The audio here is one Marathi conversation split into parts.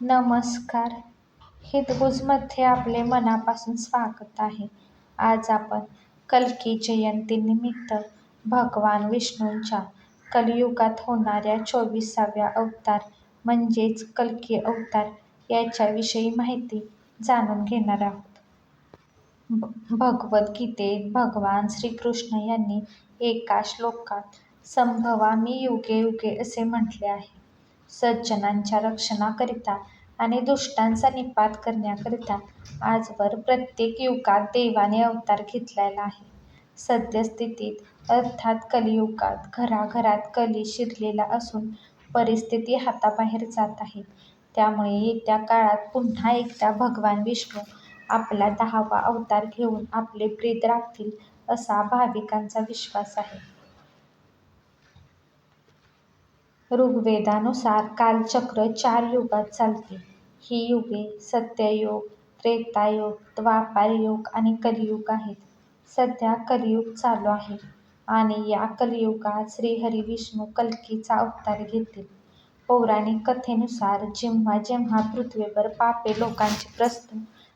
नमस्कार. हितगुजमध्ये आपले मनापासून स्वागत आहे. आज आपण कल्की जयंतीनिमित्त भगवान विष्णूंच्या कलियुगात होणाऱ्या चोवीसाव्या अवतार म्हणजेच कल्की अवतार याच्याविषयी माहिती जाणून घेणार आहोत. भगवद्गीतेत भगवान श्रीकृष्ण यांनी एका श्लोकात संभवामी युगे युगे असे म्हटले आहे. सज्जनांच्या रक्षणाकरिता आणि दुष्टांचा निपात करण्याकरिता आजवर प्रत्येक युगात देवाने अवतार घेतलेला आहे. सद्यस्थितीत अर्थात कलियुगात घराघरात कली शिरलेला असून परिस्थिती हाताबाहेर जात आहे. त्यामुळे येत्या काळात पुन्हा एकदा भगवान विष्णू आपला दहावा अवतार घेऊन आपले ब्रीद राखतील असा भाविकांचा विश्वास आहे. ऋग्वेदानुसार कालचक्र चार युगात चालते. ही युगे सत्ययुग त्रेतायुग द्वापारयुग आणि कलियुग आहेत. सध्या कलियुग चालू आहे आणि या कलियुगात श्रीहरी विष्णू कल्कीचा अवतार घेतील. पौराणिक कथेनुसार जेव्हा जेव्हा पृथ्वीवर पापे लोकांचे प्रस्थ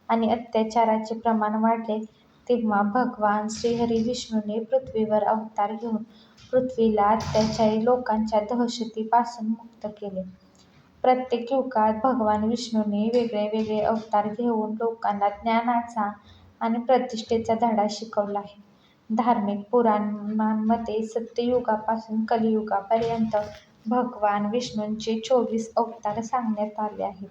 आणि अत्याचाराचे प्रमाण वाढले तेव्हा भगवान श्रीहरी विष्णूने पृथ्वीवर अवतार घेऊन पृथ्वीला अत्याचारी लोकांच्या दहशतीपासून मुक्त केले. प्रत्येक युगात भगवान विष्णूने वेगळे वेगळे अवतार घेऊन लोकांना ज्ञानाचा आणि प्रतिष्ठेचा धडा शिकवला आहे. धार्मिक पुराणांमध्ये सत्ययुगापासून कलियुगापर्यंत भगवान विष्णूंचे चोवीस अवतार सांगण्यात आले आहेत.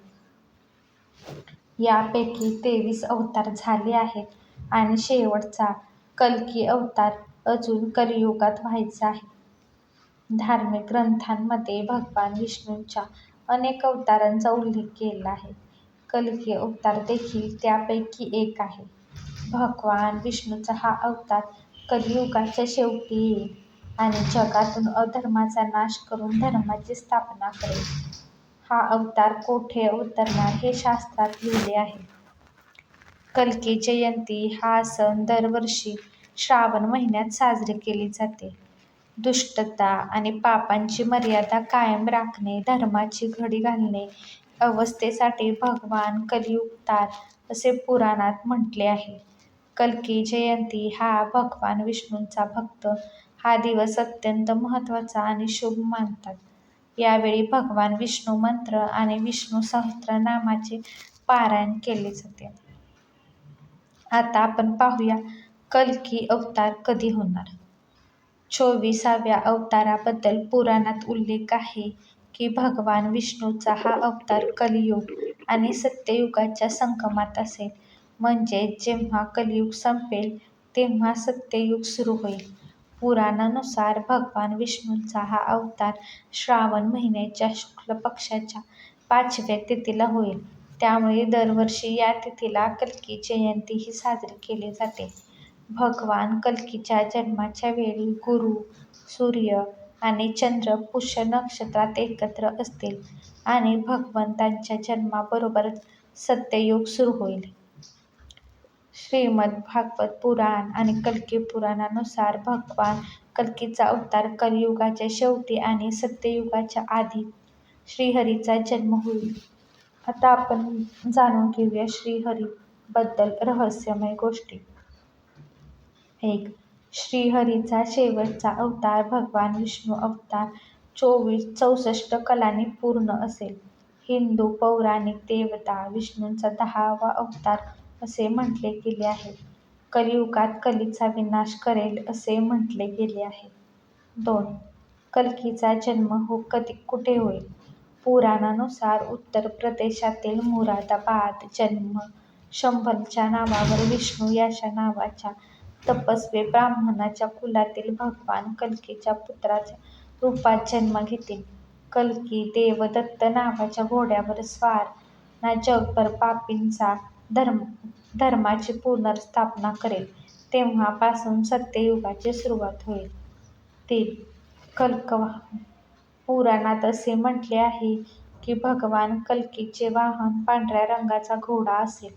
यापैकी तेवीस अवतार झाले आहेत. आणि शेवटचा कल्की अवतार अजून कलियुगात व्हायचा आहे. धार्मिक ग्रंथांमध्ये भगवान विष्णूंच्या अनेक अवतारांचा उल्लेख केला आहे. कल्की अवतार देखील त्यापैकी एक आहे. भगवान विष्णूचा हा अवतार कलियुगाच्या शेवटी येईल आणि जगातून अधर्माचा नाश करून धर्माची स्थापना करेल. हा अवतार कोठे अवतरणार हे शास्त्रात लिहिले आहे. कल्की जयंती हा सण दरवर्षी श्रावण महिन्यात साजरी केली जाते. दुष्टता आणि पापांची मर्यादा कायम राखणे धर्माची घडी घालणे अवस्थेसाठी भगवान कलियुगतार असे पुराणात म्हटले आहे. कल्की जयंती हा भगवान विष्णूंचा भक्त हा दिवस अत्यंत महत्त्वाचा आणि शुभ मानतात. यावेळी भगवान विष्णू मंत्र आणि विष्णू सहस्त्रनामाचे पारायण केले जाते. आता आपण पाहूया कल्की अवतार कधी होणार? चोवीसाव्या अवताराबद्दल पुराणात उल्लेख आहे की भगवान विष्णूचा हा अवतार कलियुग आणि सत्ययुगाच्या संगमात असेल. म्हणजे जेव्हा कलियुग संपेल तेव्हा सत्ययुग सुरू होईल. पुराणानुसार भगवान विष्णूचा हा अवतार श्रावण महिन्याच्या शुक्ल पक्षाच्या पाचव्या तिथीला होईल. त्यामुळे दरवर्षी या तिथीला कल्की जयंती ही साजरी केली जाते. भगवान कल्कीच्या जन्माच्या वेळी गुरु सूर्य आणि चंद्र पुष्य नक्षत्रात एकत्र असतील आणि भगवंतांच्या जन्माबरोबरच सत्ययुग सुरू होईल. श्रीमद भागवत पुराण आणि कल्की पुराणानुसार भगवान कल्कीचा अवतार कलियुगाच्या शेवटी आणि सत्ययुगाच्या आधी श्रीहरीचा जन्म होईल. आता आपण जाणून घेऊया श्रीहरी बद्दल रहस्यमय गोष्टी. एक श्रीहरीचा शेवटचा अवतार भगवान विष्णू अवतार चोवीस चौसष्ट कलांनी पूर्ण असेल. हिंदू पौराणिक देवता विष्णूंचा दहावा अवतार असे म्हटले गेले आहे. कलियुगात कलीचा विनाश करेल असे म्हटले गेले आहे. दोन कलकीचा जन्म हो कधी कुठे होईल? पुराणानुसार उत्तर प्रदेशातील मुरादाबाद जन्म शंभलच्या नावावर विष्णू याच्या नावाच्या तपस्वी ब्राह्मणाच्या कुलातील भगवान कल्कीच्या पुत्राच्या रूपात जन्म घेतील. कल्की देवदत्त नावाच्या घोड्यावर स्वार ना जगभर पापींचा धर्म धर्माची पुनर्स्थापना करेल तेव्हापासून सत्ययुगाची सुरुवात होईल. तीन कल्कवाहन पुराणात असे म्हटले आहे की भगवान कल्कीचे वाहन पांढऱ्या रंगाचा घोडा असेल.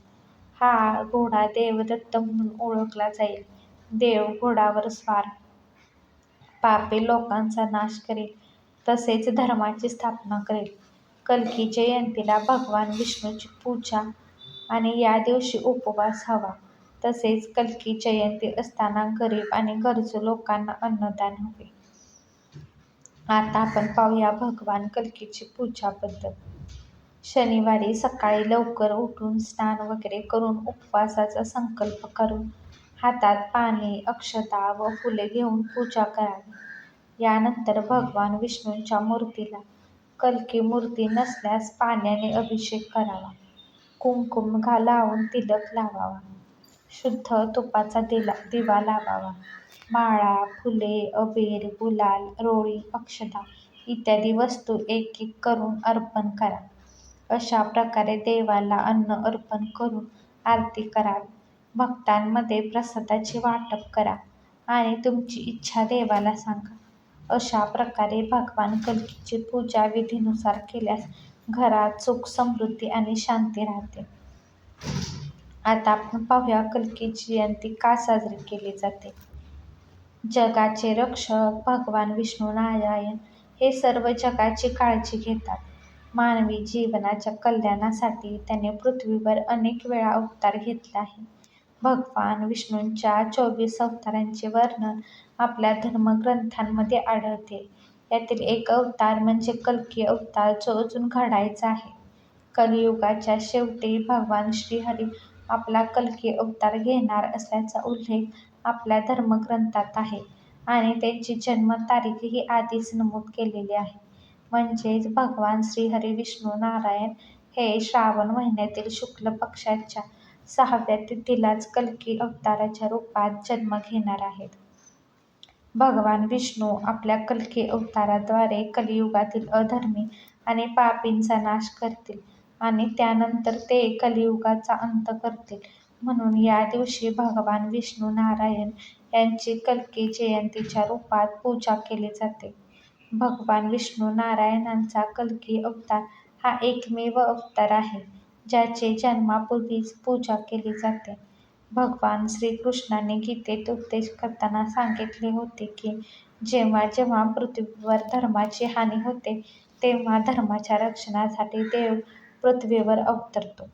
हा घोडा देवदत्त म्हणून ओळखला जाईल. देव घोडावर स्वार. पापी लोकांचा नाश करेल. तसेच धर्माची स्थापना करेल. कल्की जयंतीला भगवान विष्णूची पूजा आणि या दिवशी उपवास हवा. तसेच कल्की जयंती असताना गरीब आणि गरजू लोकांना अन्नदान हवे. आता आपण पाहूया भगवान कलकीची पूजा पद्धत शनिवारी सकाळी लवकर उठून स्नान वगैरे करून उपवासाचा संकल्प करून हातात पाणी अक्षता व फुले घेऊन पूजा करावी. यानंतर भगवान विष्णूंच्या मूर्तीला कलकी मूर्ती नसल्यास पाण्याने अभिषेक करावा. कुंकुम घा लावून तिलक लावावा. शुद्ध तुपाचा दिला दिवा लावावा. माळा फुले अबीर गुलाल रोळी अक्षता इत्यादी वस्तू एक एक करून अर्पण करा. अशा प्रकारे देवाला अन्न अर्पण करून आरती करावी भक्तांमध्ये प्रसादाचे वाटप करा आणि तुमची इच्छा देवाला सांगा. अशा प्रकारे भगवान कलकीची पूजा विधीनुसार केल्यास घरात सुख समृद्धी आणि शांती राहते. आता आपण पाहूया कल्की जयंती का साजरी केली जाते. जगाचे रक्षक भगवान विष्णू नारायण हे सर्व जगाची काळजी घेतात. मानवी जीवनाच्या कल्याणासाठी त्याने पृथ्वीवर अनेक वेळा अवतार घेतला आहे भगवान विष्णूंच्या चोवीस अवतारांचे वर्णन आपल्या धर्मग्रंथांमध्ये आढळते. यातील एक अवतार म्हणजे कल्की अवतार जो अजून घडायचा आहे. कलियुगाच्या शेवटी भगवान श्रीहरी आपला कल्की अवतार घेणार असल्याचा उल्लेख आपल्या धर्मग्रंथात आहे. आणि त्यांची जन्मतारीखही आधीच नमूद केलेली आहे. म्हणजेच भगवान श्रीहरी विष्णू नारायण हे श्रावण महिन्यातील शुक्ल पक्षाच्या सहाव्या तिथीलाच कल्की अवताराच्या रूपात जन्म घेणार आहेत. भगवान विष्णू आपल्या कल्की अवताराद्वारे कलियुगातील अधर्मी आणि पापींचा नाश करतील. आणि त्यानंतर ते कलियुगाचा अंत करतील. म्हणून या दिवशी भगवान विष्णू नारायण यांची कल्की जयंतीच्या रूपात पूजा केली जाते. भगवान विष्णू नारायणांचा कल्की अवतार हा एकमेव अवतार आहे ज्याचे जन्मापूर्वीच पूजा केली जाते. भगवान श्रीकृष्णाने गीतेत उपदेश करताना सांगितले होते की जेव्हा जेव्हा पृथ्वीवर धर्माची हानी होते तेव्हा धर्माच्या रक्षणासाठी देव पृथ्वीवर अवतरतो.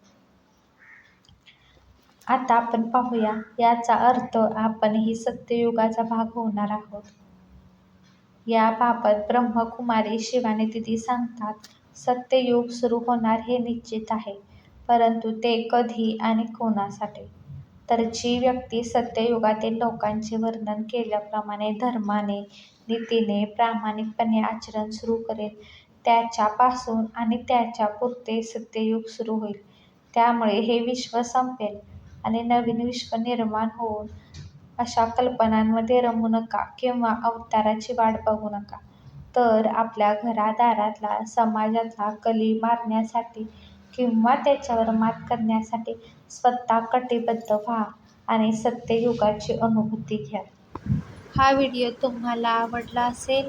आता आपण पाहूया याचा अर्थ आपणही सत्ययुगाचा भाग होणार आहोत. याबाबत ब्रह्मकुमारी शिवानी दिदी सांगतात सत्ययुग सुरू होणार हे निश्चित आहे परंतु ते कधी आणि कोणासाठी? तर जी व्यक्ती सत्ययुगातील लोकांचे वर्णन केल्याप्रमाणे धर्माने नीतीने प्रामाणिकपणे आचरण सुरू करेल त्याच्यापासून आणि त्याच्या पुरते सत्ययुग सुरू होईल. त्यामुळे हे विश्व संपेल आणि नवीन विश्व निर्माण होऊन अशा कल्पनांमध्ये रमू नका किंवा अवताराची वाट बघू नका. तर आपल्या घरादारातला समाजातला कली मारण्यासाठी किंवा त्याच्यावर मात करण्यासाठी स्वतः कटिबद्ध व्हा आणि सत्ययुगाची अनुभूती घ्या. हा व्हिडिओ तुम्हाला आवडला असेल